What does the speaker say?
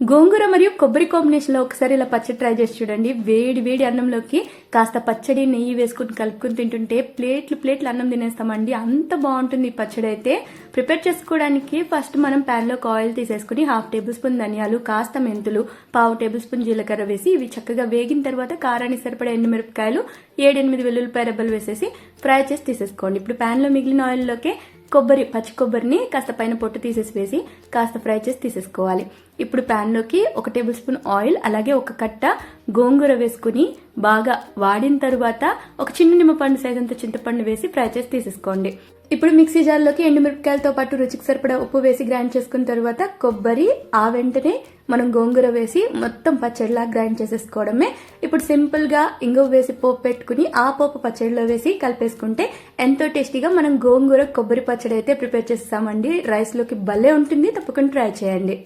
గోంగూర మరియు కొబ్బరి కాంబినేషన్లో ఒకసారి ఇలా పచ్చడి ట్రై చేసి చూడండి. వేడి వేడి అన్నంలోకి కాస్త పచ్చడి నెయ్యి వేసుకుని కలుపుకుని తింటుంటే ప్లేట్లు ప్లేట్లు అన్నం తినేస్తామండి. అంత బాగుంటుంది ఈ పచ్చడి అయితే. ప్రిపేర్ చేసుకోవడానికి ఫస్ట్ మనం pan ఆయిల్ తీసేసుకుని హాఫ్ టేబుల్ స్పూన్ ధనియాలు కాస్త మెంతులు పావు టేబుల్ స్పూన్ జీలకర్ర వేసి ఇవి చక్కగా వేగిన తర్వాత కారానికి సరిపడే ఎండుమిరపకాయలు ఏడెనిమిది వెల్లుల్లిపాయ రెబ్బలు వేసేసి ఫ్రై చేసి తీసేసుకోండి. ఇప్పుడు ప్యాన్లో మిగిలిన ఆయిల్లోకి కొబ్బరి పచ్చి కొబ్బరిని కాస్త పైన పొట్టు తీసేసి వేసి కాస్త ఫ్రై చేసి తీసేసుకోవాలి. ఇప్పుడు ప్యాన్లోకి ఒక టేబుల్ స్పూన్ ఆయిల్ అలాగే ఒక కట్ట గోంగూర వేసుకుని బాగా వాడిన తర్వాత ఒక చిన్న నిమ్మపండు సైజంత చింతపండు వేసి ఫ్రై చేసి తీసేసుకోండి. ఇప్పుడు మిక్సీ జార్లోకి ఎండుమిరపకాయలతో పాటు రుచికి సరిపడా ఉప్పు వేసి గ్రైండ్ చేసుకున్న తర్వాత కొబ్బరి ఆ వెంటనే మనం గోంగూర వేసి మొత్తం పచ్చడిలా గ్రైండ్ చేసేసుకోవడమే. ఇప్పుడు సింపుల్గా ఇంగువ వేసి పోపు పెట్టుకుని ఆ పోపు పచ్చడిలో వేసి కలిపేసుకుంటే ఎంతో టేస్టీగా మనం గోంగూర కొబ్బరి పచ్చడి అయితే ప్రిపేర్ చేస్తామండి. రైస్లోకి భలే ఉంటుంది తప్పకుండా ట్రై చేయండి.